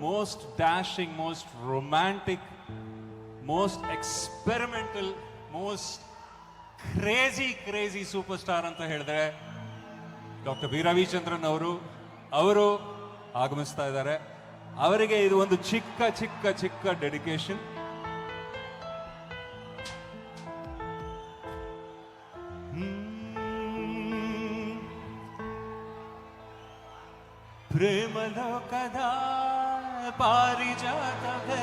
Most dashing most romantic most experimental most crazy crazy super star ಅಂತ ಹೇಳಿದ್ರೆ doctor B Ravichandran ಅವರು ಅವರು ಆಗಮಿಸ್ತಾ ಇದ್ದಾರೆ. ಅವರಿಗೆ ಇದು ಒಂದು ಚಿಕ್ಕ ಚಿಕ್ಕ ಚಿಕ್ಕ ಡೆಡಿಕೇಶನ್ ಪ್ರೇಮ ಲೋಕದ ಪಾರಿಜಾತವೇ.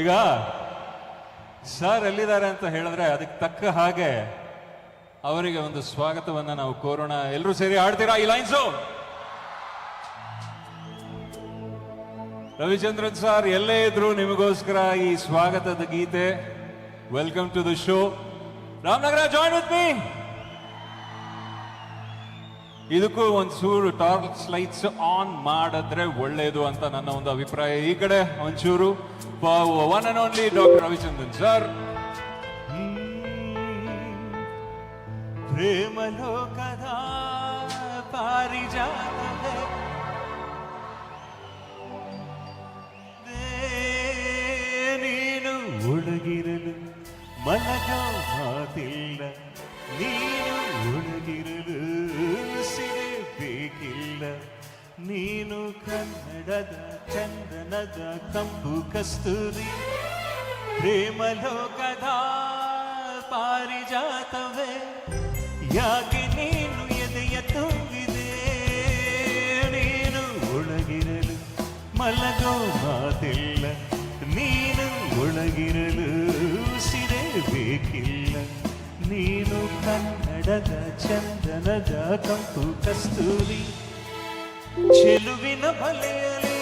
ಈಗ ಸರ್ ಎಲ್ಲಿದ್ದಾರೆ ಅಂತ ಹೇಳಿದ್ರೆ ಅದಕ್ಕೆ ತಕ್ಕ ಹಾಗೆ ಅವರಿಗೆ ಒಂದು ಸ್ವಾಗತವನ್ನ ನಾವು ಕೋರೋಣ. ಎಲ್ಲರೂ ಸೇರಿ ಆಡ್ತೀರಾ ಈ ಲೈನ್ಸು? ರವಿಚಂದ್ರನ್ ಸರ್ ಎಲ್ಲೇ ಇದ್ರು ನಿಮಗೋಸ್ಕರ ಈ ಸ್ವಾಗತದ ಗೀತೆ welcome to the show Ramanagara join with me ಇದಕ್ಕೂ ಒಂದು ಚೂರು ಟಾರ್ಚ್ ಲೈಟ್ಸ್ ಆನ್ ಮಾಡಿದ್ರೆ ಒಳ್ಳೇದು ಅಂತ ನನ್ನ ಒಂದು ಅಭಿಪ್ರಾಯ. ಈ ಕಡೆ ಒಂಚೂರು one and only doctor Ravichandran sir ಪ್ರೇಮ ಲೋಕದ ಪಾರಿಜಾತ ನೀನು ಒಳಗಿರಲು ಮಲಗೋ ಚಂದನದ ಕಂಪು ಕಸ್ತೂರಿ ಪ್ರೇಮ ಲೋಕದ ಪಾರಿಜಾತವೇ ಯಾಕೆ ನೀನು ಎದೆಯ ತುಂಬಿದೆ ನೀನು ಒಳಗಿರಲು ಮಲಗೋ ಮಾತಿಲ್ಲ ನೀನು ಒಳಗಿರಲು ಸಿರೆ ಬೇಕಿಲ್ಲ ನೀನು ಕನ್ನಡದ ಚಂದನದ ಕಂಪು ಕಸ್ತೂರಿ ಚೆಲುವಿನ ಬಲೆಯಲಿ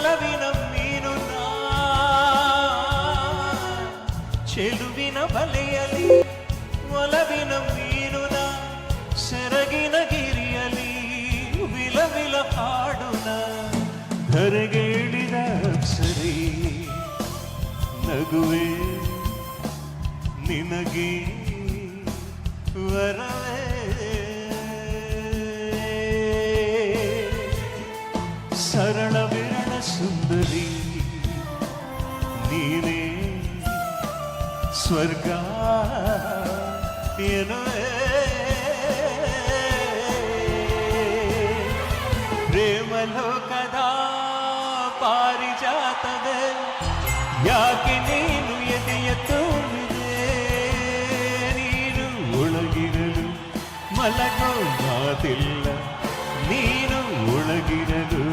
ಒಲವಿನ ಮೀನು. ಚೆಲುವಿನ ಬಲೆಯಲಿ ಒಲವಿನ ಮೀನುನ ಸೆರಗಿನ ಗಿರಿಯಲಿ ವಿಲ ವಿಲ ಹಾಡುನ ಧರೆಗೆ ಇಳಿದ ಅಪ್ಸರಿ, ನಗುವೆ, ನಿನಗೆ ವರವೇ. ಸ್ವರ್ಗ ಎನ್ನುವೆ ಪ್ರೇಮ ಲೋಕದ ಪಾರಿಜಾತವೇ ಯಾಕೆ ನೀನು ಎದೆಯ ತುಂಬಿದೆ ನೀನು ಒಳಗಿರಲು ಮಲಗೋ ಮಾತಿಲ್ಲ ನೀನು ಒಳಗಿರಲು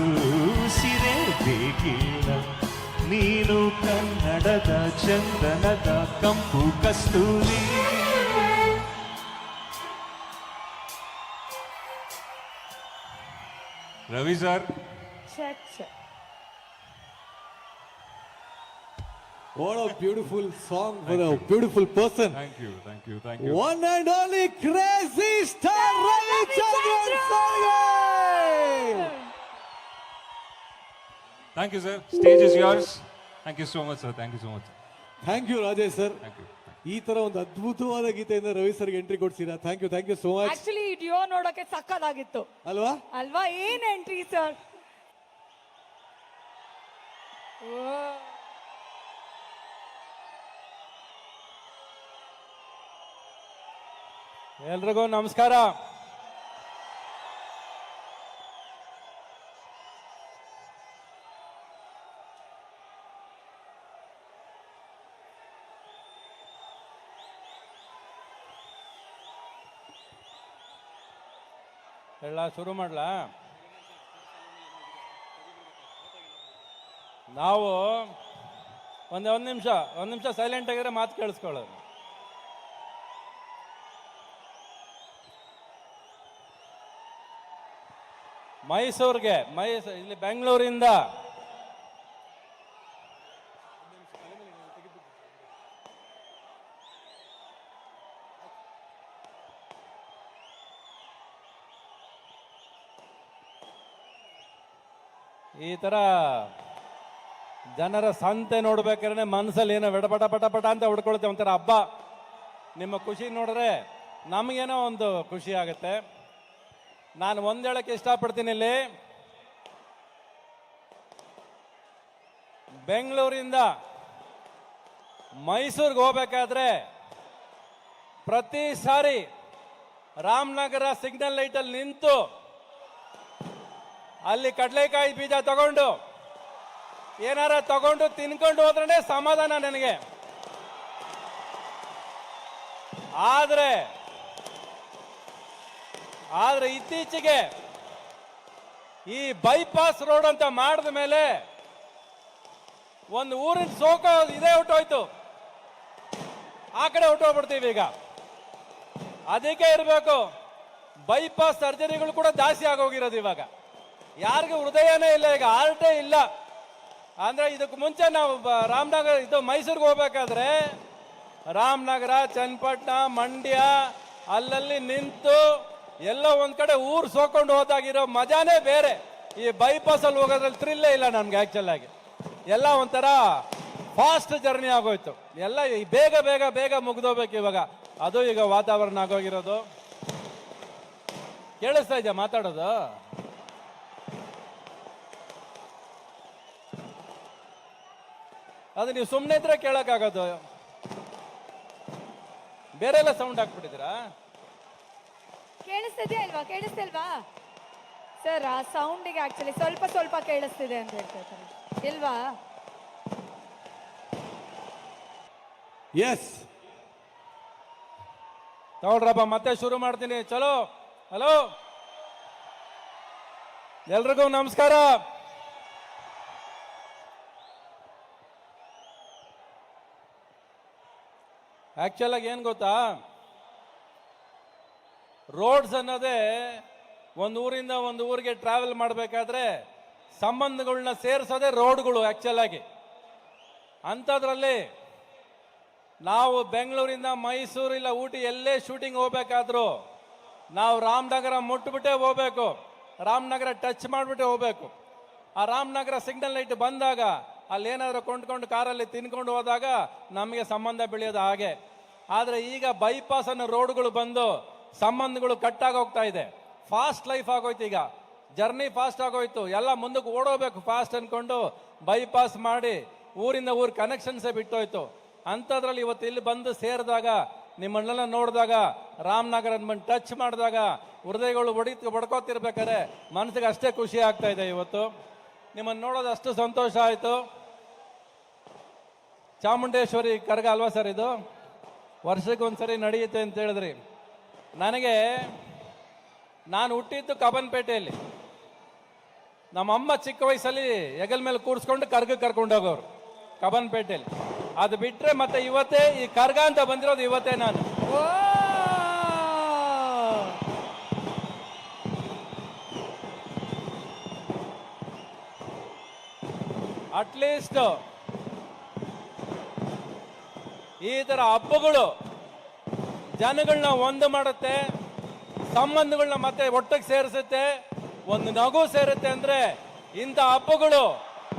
ಸಿರೆ ಬೇಕಿಲ್ಲ ನೀನು ಕನ್ನಡದ ಚಂದನದ ಕಂಪು ಕಸ್ತೂರಿ Ravi sir Check, check. What a beautiful song for a beautiful person. Thank you thank you thank you One and only crazy star Ravi Chandran Sargai. Thank you sir stage is yours thank you so much sir thank you so much thank you Rajesh sir thank you ಈ ತರ ಒಂದು ಅದ್ಭುತವಾದ ಗೀತೆಯಿಂದ ರವಿ ಸರ್ಗೆ entry ಕೊಡ್ತೀರಾ thank you thank you so much actually Dio ನೋಡೋಕೆ ಸಕ್ಕದಾಗಿತ್ತು. ಅಲ್ವಾ? ಅಲ್ವಾ? ಏನ್ ಎಂಟ್ರಿ ಸರ್ ಎಲ್ರಿಗೂ ನಮಸ್ಕಾರ. ಎಲ್ಲ ಶುರು ಮಾಡ್ಲಾ? ನಾವು ಒಂದೇ ಒಂದು ನಿಮಿಷ ಒಂದು ನಿಮಿಷ ಸೈಲೆಂಟ್ ಆಗಿದ್ರೆ ಮಾತು ಕೇಳಿಸ್ಕೊಳ್ಳೋದು ಮೈಸೂರಿಗೆ ಮೈಸೂರು ಇಲ್ಲಿ ಬೆಂಗಳೂರಿಂದ ಈ ಥರ ಜನರ ಸಂತೆ ನೋಡ್ಬೇಕಾದ್ರೆ ಮನಸ್ಸಲ್ಲಿ ಏನೋ ವಿಡಪಟ ಪಟ ಪಟ ಅಂತ ಹುಡ್ಕೊಳ್ತೇವೆ ಒಂಥರ ಹಬ್ಬ. ನಿಮ್ಮ ಖುಷಿ ನೋಡಿದ್ರೆ ನಮಗೇನೋ ಒಂದು ಖುಷಿ ಆಗುತ್ತೆ. ನಾನು ಒಂದು ಹೇಳಕ್ಕೆ ಇಷ್ಟಪಡ್ತೀನಿ ಇಲ್ಲಿ. ಬೆಂಗಳೂರಿಂದ ಮೈಸೂರಿಗೆ ಹೋಗ್ಬೇಕಾದ್ರೆ ಪ್ರತಿ ಸಾರಿ ರಾಮನಗರ ಸಿಗ್ನಲ್ ಲೈಟಲ್ಲಿ ನಿಂತು ಅಲ್ಲಿ ಕಡಲೆಕಾಯಿ ಬೀಜ ತಗೊಂಡು, ಏನಾರ ತಗೊಂಡು ತಿನ್ಕೊಂಡು ಹೋದ್ರೆ ಸಮಾಧಾನ ನನಗೆ. ಆದ್ರೆ ಆದ್ರೆ ಇತ್ತೀಚೆಗೆ ಈ ಬೈಪಾಸ್ ರೋಡ್ ಅಂತ ಮಾಡಿದ ಮೇಲೆ ಒಂದು ಊರಿನ ಸೋಕ ಇದೇ ಹೊಟ್ಟೋಯ್ತು. ಆ ಕಡೆ ಹೊಟ್ಟೋಗ್ಬಿಡ್ತೀವಿ ಈಗ. ಅದಕ್ಕೆ ಇರಬೇಕು. ಬೈಪಾಸ್ ಸರ್ಜರಿಗಳು ಕೂಡ ಜಾಸ್ತಿ ಆಗೋಗಿರೋದು ಇವಾಗ. ಯಾರಿಗೂ ಹೃದಯನೇ ಇಲ್ಲ, ಈಗ ಆರ್ಟೇ ಇಲ್ಲ. ಅಂದರೆ ಇದಕ್ಕೆ ಮುಂಚೆ ನಾವು ರಾಮನಗರ, ಇದು ಮೈಸೂರಿಗೆ ಹೋಗ್ಬೇಕಾದ್ರೆ ರಾಮನಗರ, ಚನ್ನಪಟ್ಟಣ, ಮಂಡ್ಯ, ಅಲ್ಲಲ್ಲಿ ನಿಂತು ಎಲ್ಲೋ ಒಂದು ಕಡೆ ಊರು ಸೋಕೊಂಡು ಹೋದಾಗಿರೋ ಮಜಾನೇ ಬೇರೆ. ಈ ಬೈಪಾಸ್ ಅಲ್ಲಿ ಹೋಗೋದ್ರಲ್ಲಿ ಥ್ರಿಲ್ಲೇ ಇಲ್ಲ ನಮ್ಗೆ ಆಕ್ಚುಲ್ ಆಗಿ. ಎಲ್ಲ ಒಂಥರ ಫಾಸ್ಟ್ ಜರ್ನಿ ಆಗೋಯ್ತು. ಎಲ್ಲ ಬೇಗ ಬೇಗ ಬೇಗ ಮುಗಿದೋಗ್ಬೇಕು ಇವಾಗ. ಅದು ಈಗ ವಾತಾವರಣ ಆಗೋಗಿರೋದು. ಕೇಳಿಸ್ತಾ ಇದೆಯಾ ಮಾತಾಡೋದು? ಅದು ನೀವು ಸುಮ್ಮನೆ ಇದ್ರೆ ಕೇಳೋಕ್ಕಾಗೋದು. ಬೇರೆ ಎಲ್ಲ ಸೌಂಡ್ ಹಾಕ್ಬಿಟ್ಟಿದ್ದೀರಾ? ಕೇಳಿಸ್ತಿದೆ ಅಲ್ವಾ ಕೇಳಿಸ್ತಿಲ್ವಾ? ಸರ್ ಆ ಸೌಂಡಿಗೆ ಆಕ್ಚುಲಿ ಸ್ವಲ್ಪ ಸ್ವಲ್ಪ ಕೇಳಿಸ್ತಿದೆ ಅಂತ ಹೇಳ್ತಾ ಇದ್ದಾರೆ. ಇಲ್ವಾ? ಎಸ್ ತಗೊಳ್ರಪ್ಪ ಮತ್ತೆ ಶುರು ಮಾಡ್ತೀನಿ. ಚಲೋ. ಹಲೋ ಎಲ್ರಿಗೂ ನಮಸ್ಕಾರ. ಆಕ್ಚುಲ್ ಏನು ಗೊತ್ತಾ? ರೋಡ್ಸ್ ಅನ್ನೋದೇ ಒಂದು ಊರಿಂದ ಒಂದು ಊರಿಗೆ ಟ್ರಾವೆಲ್ ಮಾಡಬೇಕಾದ್ರೆ ಸಂಬಂಧಗಳನ್ನ ಸೇರಿಸೋದೇ ರೋಡ್ಗಳು ಆ್ಯಕ್ಚುಲಾಗಿ ಅಂಥದ್ರಲ್ಲಿ ನಾವು ಬೆಂಗಳೂರಿಂದ ಮೈಸೂರು ಇಲ್ಲ ಊಟಿ ಎಲ್ಲೇ ಶೂಟಿಂಗ್ ಹೋಗ್ಬೇಕಾದ್ರೂ ನಾವು ರಾಮನಗರ ಮುಟ್ಬಿಟ್ಟೆ ಹೋಗ್ಬೇಕು. ರಾಮನಗರ ಟಚ್ ಮಾಡಿಬಿಟ್ಟೆ ಹೋಗ್ಬೇಕು. ಆ ರಾಮನಗರ ಸಿಗ್ನಲ್ ಲೈಟ್ ಬಂದಾಗ ಅಲ್ಲಿ ಏನಾದರೂ ಕೊಂಡ್ಕೊಂಡು ಕಾರಲ್ಲಿ ತಿನ್ಕೊಂಡು ಹೋದಾಗ ನಮಗೆ ಸಂಬಂಧ ಬೆಳೆಯೋದು ಹಾಗೆ. ಆದರೆ ಈಗ ಬೈಪಾಸ್ ಅನ್ನೋ ರೋಡ್ಗಳು ಬಂದು ಸಂಬಂಧಗಳು ಕಟ್ಟಾಗಿ ಹೋಗ್ತಾ ಇದೆ. ಫಾಸ್ಟ್ ಲೈಫ್ ಆಗೋಯ್ತು ಈಗ. ಜರ್ನಿ ಫಾಸ್ಟ್ ಆಗೋಯ್ತು. ಎಲ್ಲ ಮುಂದಕ್ಕೆ ಓಡೋಗ್ಬೇಕು ಫಾಸ್ಟ್ ಅನ್ಕೊಂಡು ಬೈಪಾಸ್ ಮಾಡಿ ಊರಿಂದ ಊರ್ ಕನೆಕ್ಷನ್ಸೇ ಬಿಟ್ಟೋಯ್ತು. ಅಂಥದ್ರಲ್ಲಿ ಇವತ್ತು ಇಲ್ಲಿ ಬಂದು ಸೇರಿದಾಗ, ನಿಮ್ಮನ್ನೆಲ್ಲ ನೋಡಿದಾಗ, ರಾಮನಗರ ಬಂದು ಟಚ್ ಮಾಡಿದಾಗ, ಹೃದಯಗಳು ಹೊಡಿ ಹೊಡ್ಕೋತಿರ್ಬೇಕಾದ್ರೆ ಮನಸ್ಸಿಗೆ ಅಷ್ಟೇ ಖುಷಿ ಆಗ್ತಾ ಇದೆ ಇವತ್ತು. ನಿಮ್ಮನ್ನು ನೋಡೋದು ಅಷ್ಟು ಸಂತೋಷ ಆಯಿತು. ಚಾಮುಂಡೇಶ್ವರಿ ಕರ್ಗ ಅಲ್ವಾ ಸರ್ ಇದು? ವರ್ಷಕ್ಕೆ ಒಂದ್ಸರಿ ನಡೆಯುತ್ತೆ ಅಂತ ಹೇಳಿದ್ರಿ. ನನಗೆ ನಾನು ಹುಟ್ಟಿದ್ದು ಕಬನ್ಪೇಟೆಯಲ್ಲಿ ನಮ್ಮಮ್ಮ ಚಿಕ್ಕ ವಯಸ್ಸಲ್ಲಿ ಹೆಗಲ್ ಮೇಲೆ ಕೂರಿಸ್ಕೊಂಡು ಕರ್ಗ ಕರ್ಕೊಂಡು ಹೋಗೋರು ಕಬನ್ಪೇಟೆಯಲ್ಲಿ ಅದು ಬಿಟ್ಟರೆ ಮತ್ತೆ ಇವತ್ತೇ ಈ ಕರ್ಗ ಅಂತ ಬಂದಿರೋದು ಇವತ್ತೇ ನಾನು. ಅಟ್ಲೀಸ್ಟ್ ಈ ಥರ ಹಬ್ಬಗಳು ಜನಗಳನ್ನ ಒಂದು ಮಾಡುತ್ತೆ ಸಂಬಂಧಗಳನ್ನ ಮತ್ತೆ ಒಟ್ಟಿಗೆ ಸೇರಿಸುತ್ತೆ, ಒಂದು ನಗು ಸೇರುತ್ತೆ ಅಂದ್ರೆ ಇಂಥ ಹಬ್ಬಗಳು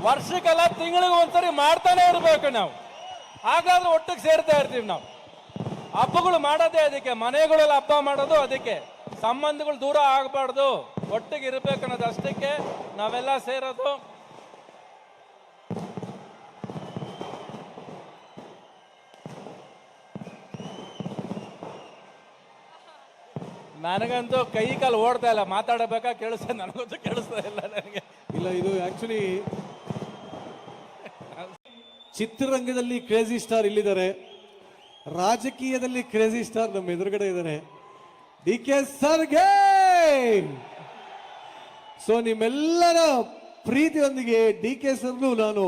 ವರ್ಷಕ್ಕೆಲ್ಲ ತಿಂಗಳಿಗೆ ಒಂದ್ಸರಿ ಮಾಡ್ತಾನೆ ಇರಬೇಕು ನಾವು. ಹಾಗಾದ್ರೆ ಒಟ್ಟಿಗೆ ಸೇರ್ತಾ ಇರ್ತೀವಿ ನಾವು. ಹಬ್ಬಗಳು ಮಾಡೋದೇ ಅದಕ್ಕೆ ಮನೆಗಳಲ್ಲಿ ಹಬ್ಬ ಮಾಡೋದು ಅದಕ್ಕೆ. ಸಂಬಂಧಗಳು ದೂರ ಆಗಬಾರ್ದು, ಒಟ್ಟಿಗೆ ಇರಬೇಕು ಅನ್ನೋದು ಅಷ್ಟಕ್ಕೆ ನಾವೆಲ್ಲ ಸೇರೋದು. ನನಗಂತೂ ಕೈ ಕಾಲು ಓಡ್ತಾ ಇಲ್ಲ. ಮಾತಾಡಬೇಕಾ ಕೇಳಿಸ್ತಾ ನನಗಂತೂ ಕೇಳಿಸ್ತಾ ಇಲ್ಲ ನನಗೆ. ಇಲ್ಲ, ಇದು ಆಕ್ಚುಲಿ ಚಿತ್ರರಂಗದಲ್ಲಿ ಕ್ರೇಜಿ ಸ್ಟಾರ್ ಇಲ್ಲಿದ್ದಾರೆ. ರಾಜಕೀಯದಲ್ಲಿ ಕ್ರೇಜಿ ಸ್ಟಾರ್ ನಮ್ಮ ಎದುರುಗಡೆ ಇದ್ದಾರೆ. ಡಿ ಕೆ ಸರ್ಗೆ! ಸೊ ನಿಮ್ಮೆಲ್ಲರ ಪ್ರೀತಿಯೊಂದಿಗೆ ಡಿ ಕೆ ಸರ್ನು ನಾನು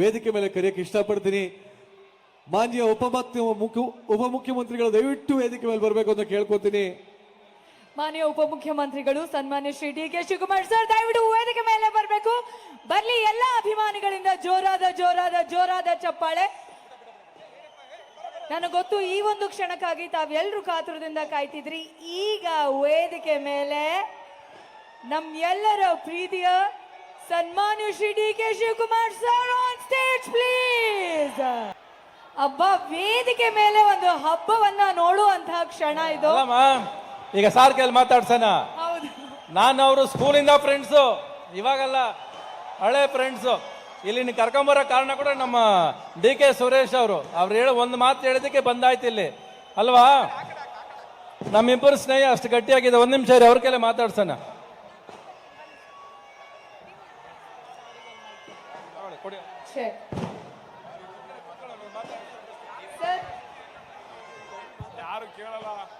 ವೇದಿಕೆ ಮೇಲೆ ಕರೆಯಕ್ಕೆ ಇಷ್ಟಪಡ್ತೀನಿ. ಮಾನ್ಯ ಉಪಮುಖ್ಯ ಮುಖ್ಯ ಉಪಮುಖ್ಯಮಂತ್ರಿಗಳು ದಯವಿಟ್ಟು ವೇದಿಕೆ ಮೇಲೆ ಬರಬೇಕು ಅಂತ ಕೇಳ್ಕೊತೀನಿ. ಮಾನ್ಯ ಉಪಮುಖ್ಯಮಂತ್ರಿಗಳು, ಸನ್ಮಾನ್ಯ Shri D K Shivakumar sir, ದಯವಿಟ್ಟು ವೇದಿಕೆ ಮೇಲೆ ಬರಬೇಕು. ಬರ್ಲಿ ಎಲ್ಲ ಅಭಿಮಾನಿಗಳಿಂದ ಜೋರಾದ ಜೋರಾದ ಜೋರಾದ ಚಪ್ಪಾಳೆ. ನನಗೆ ಗೊತ್ತು ಈ ಒಂದು ಕ್ಷಣಕ್ಕಾಗಿ ತಾವೆಲ್ಲರೂ ಕಾತುರದಿಂದ ಕಾಯ್ತಿದ್ರಿ. ಈಗ ವೇದಿಕೆ ಮೇಲೆ ನಮ್ ಎಲ್ಲರ ಪ್ರೀತಿಯ ಸನ್ಮಾನ್ಯ Shri D K Shivakumar sir on stage please ಅಬ್ಬಾ, ವೇದಿಕೆ ಮೇಲೆ ಒಂದು ಹಬ್ಬವನ್ನ ನೋಡುವಂತಹ ಕ್ಷಣ ಇದು. ಈಗ ಸಾರ್ ಕೈಲಿ ಮಾತಾಡ್ಸೋಣ. ಹೌದು. ನಾನು ಅವರು ಸ್ಕೂಲಿಂದ ಫ್ರೆಂಡ್ಸು ಇವಾಗಲ್ಲ ಹಳೆ ಫ್ರೆಂಡ್ಸು ಇಲ್ಲಿ ನೀವು ಕರ್ಕೊಂಬರೋ ಕಾರಣ ಕೂಡ ನಮ್ಮ ಡಿ ಕೆ ಸುರೇಶ್ ಅವರು. ಅವ್ರು ಹೇಳಿ ಒಂದು ಮಾತು ಹೇಳಿದಕ್ಕೆ ಬಂದಾಯ್ತು ಇಲ್ಲಿ. ಅಲ್ವಾ? ನಮ್ಮಿಬ್ಬರು ಸ್ನೇಹ ಅಷ್ಟು ಗಟ್ಟಿಯಾಗಿದೆ. ಒಂದು ನಿಮಿಷ ರೀ ಅವ್ರ ಕೈಲೇ ಮಾತಾಡ್ಸೋಣ. ಯಾರು check